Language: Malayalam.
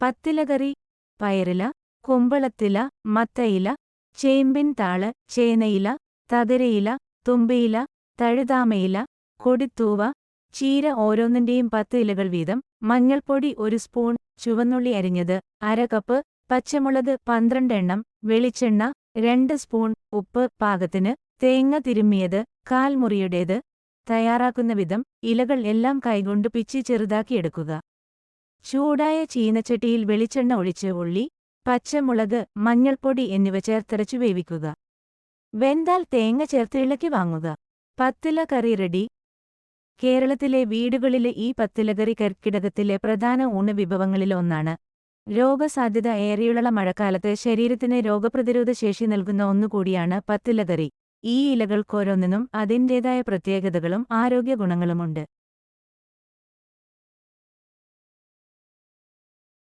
പത്തിലകറി പയറില കുമ്പളത്തില മത്തയില ചേമ്പിൻ താൾ ചേനയില തകരയില തുമ്പയില തഴുതാമയില കൊടിത്തൂവ ചീര ഓരോന്നിന്റെയും പത്ത് ഇലകൾ വീതം മഞ്ഞൾപ്പൊടി ഒരു സ്പൂൺ ചുവന്നുള്ളി അരിഞ്ഞത് അര കപ്പ് പച്ചമുളക് പന്ത്രണ്ട് എണ്ണം വെളിച്ചെണ്ണ രണ്ട് സ്പൂൺ ഉപ്പ് പാകത്തിന് തേങ്ങ തിരുമ്മിയത് കാൽ മുറിയുടേത് തയ്യാറാക്കുന്ന വിധം ഇലകൾ എല്ലാം കൈകൊണ്ട് പിച്ചി ചെറുതാക്കിയെടുക്കുക. ചൂടായ ചീനച്ചട്ടിയിൽ വെളിച്ചെണ്ണ ഒഴിച്ച് ഉള്ളി പച്ചമുളക് മഞ്ഞൾപ്പൊടി എന്നിവ ചേർത്തരച്ചു വേവിക്കുക. വെന്താൽ തേങ്ങ ചേർത്ത് ഇളക്കി വാങ്ങുക. പത്തില കറി റെഡി കേരളത്തിലെ വീടുകളിലെ ഈ പത്തിലകറി കർക്കിടകത്തിലെ പ്രധാന ഊണ് വിഭവങ്ങളിലൊന്നാണ് രോഗസാധ്യത ഏറെയുള്ള മഴക്കാലത്ത് ശരീരത്തിന് രോഗപ്രതിരോധ ശേഷി നൽകുന്ന ഒന്നുകൂടിയാണ് പത്തിലകറി ഈ ഇലകൾക്കോരോന്നിനും അതിന്റേതായ പ്രത്യേകതകളും ആരോഗ്യ ഗുണങ്ങളുമുണ്ട്.